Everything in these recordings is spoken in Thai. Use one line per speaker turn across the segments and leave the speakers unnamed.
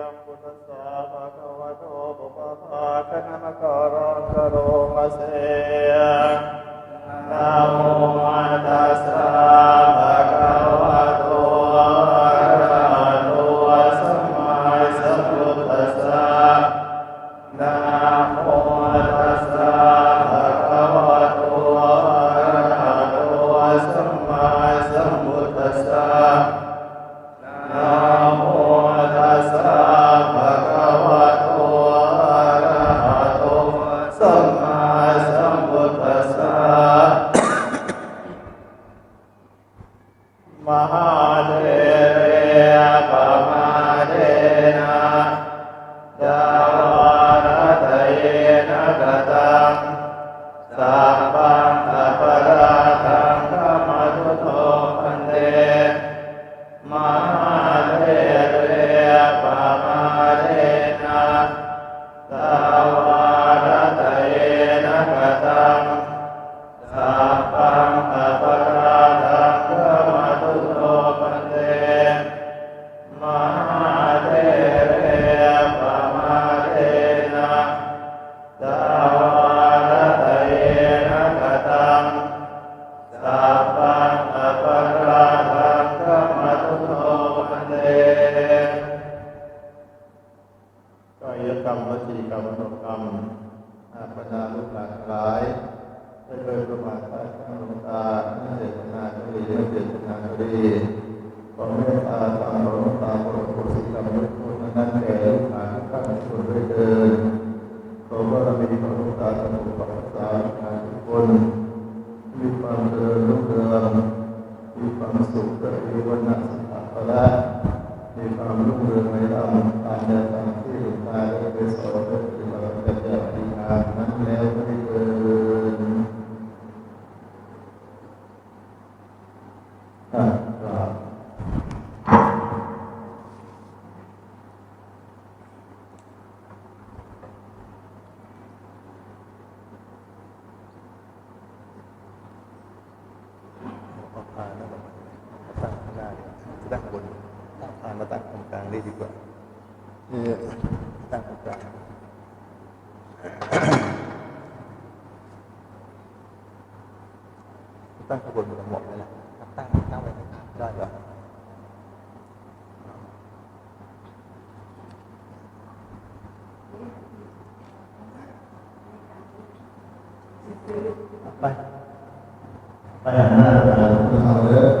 ธั ม ขอเมตตาตามหลวงตาโปรดโปรดสิกรรมยกโทษนั้นแก่ลูกหลานทุกท่านทุกคนด้วยเถิดขอบารมีของหลวงตาสมุทรปราการทุกคน มีความเจริญรุ่งเรืองมีความสุขและมีวันณะสุขภาละมีความรุ่งเรืองในธรรมตามแนวทางที่หลวงตาได้เคยสอนและปฏิบัติกันอย่างดีงามนั้นแล้วไม่ได้เกินอะครับ เอาพานมาตั้งข้างหน้าดีกว่าตั้งบนเอาพานมาตั้ง ตรงกลางได้ดีกว่านี่ตั้งตรงกลางตั้งข้างบนมันจะเหมาะเลยนะตั้งตั้งไว้ได้เหรอไป ไปหันหน้าไปหาคุณเอาเลย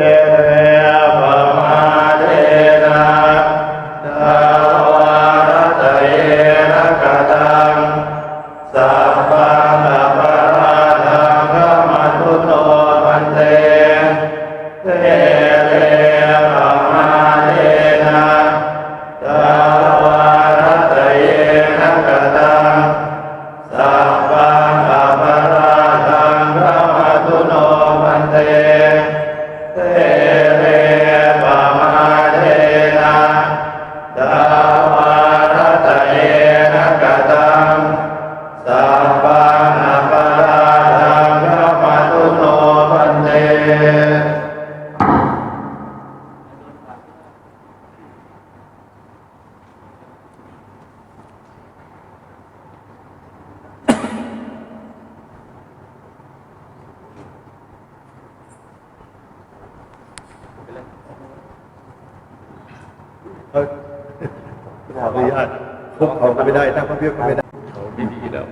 Yeah. ขออนุญาตพวกเขาก็ไม่ได้นั่งพระเพียบก็ไม่ได้
เขาดีแล้ว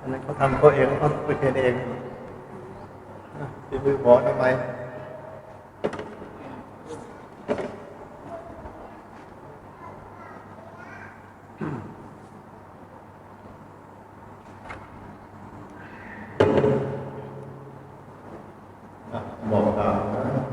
อันนั้นเขาทำเขาเองเขาไปเทนเองที่มือหมอทำไมอะบอกตามนะ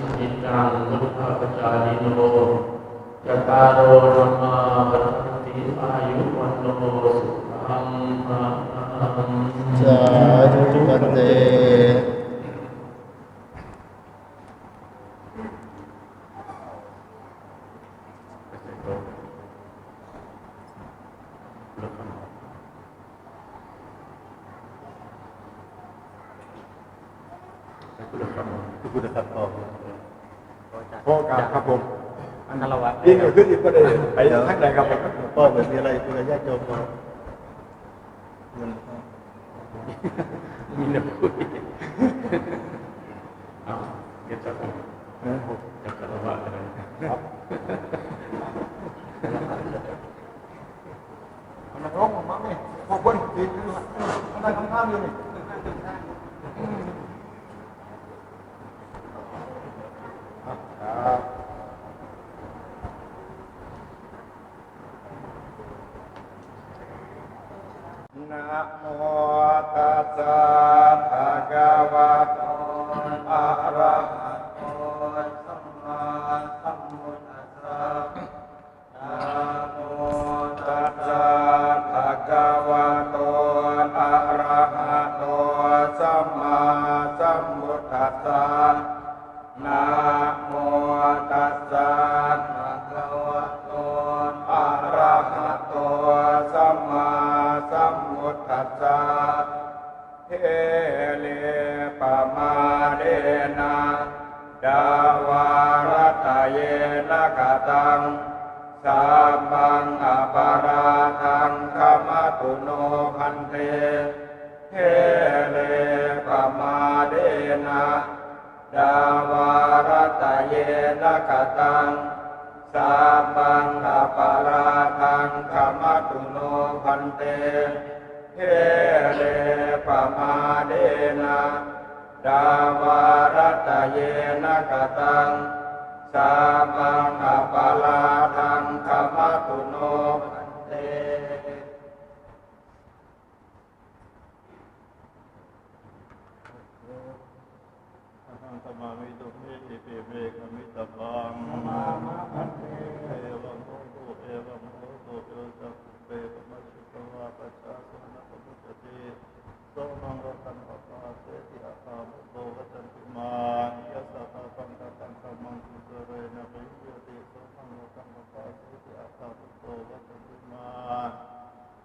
ธุ
พันเตทุกคนนะครับขอบคุณ
พ่อกราบครับผม
อันนั้นเราอะ
ยิ่งขึ้นอีกก็ได้ไปทางไหนครับผม
หลวงพ่อเหมือนมีอะไรคุยกับญาติโยมก่อนเงิน
มีแต่คุยเอาเก็บจักรจักรวาอะไร
ครับนักร้องของมั้งนี่พวกคนตีนอะไรข้างๆอยู่นี่ ตุโนพันเตเทเลปมาเดนะดาวารตเยนะกตังสัมมังอปาราทังขมัตุโนพันเตเทเลปมาเดนะดาวารตเยนะกตังสัมมังอปาราทังขมัตุโนพันเต
อะหังส มามิตุเมติเปเมกะมิตะบัง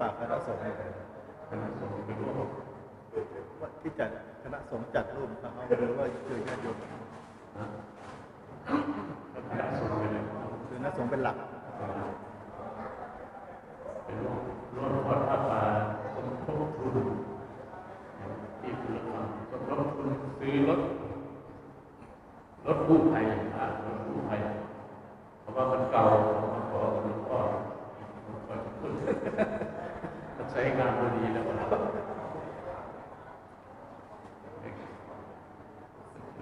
ป่าคณะสงฆ์
ขนาดสูงไปร่วม
ที่จัดคณะสงฆ์จัดร่วมกับเขาหรือว่าคือญาติโยม
ขนาดสูงไปเลย
คือคณะสงฆ์เป็นหลัก
ร่วมทอดประปาสมทบทุนที่คุณธรรมสมทบทุนซื้อรถรถกู้ภัยอะรถกู้ภัยเพราะว่ามันเก่ามันขอหลวงพ่อมัน ใช้งานพอดีแล้ว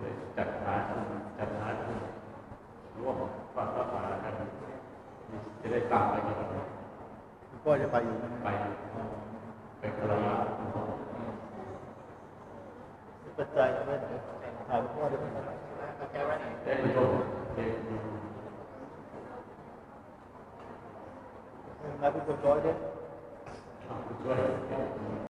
เลยจัดหาจัดหาร่วมฟังพระป่ากันจะได้ตามไปกัน
คุณพ่อจะไปอยู่ไหม
ไปไปกระลา
ปัจจัยเอาไว้ไหนถามพ่อได้ไหม
ได้ประโยชน์เด็ก
นายเป็นคนร้อยเด้
ช่วย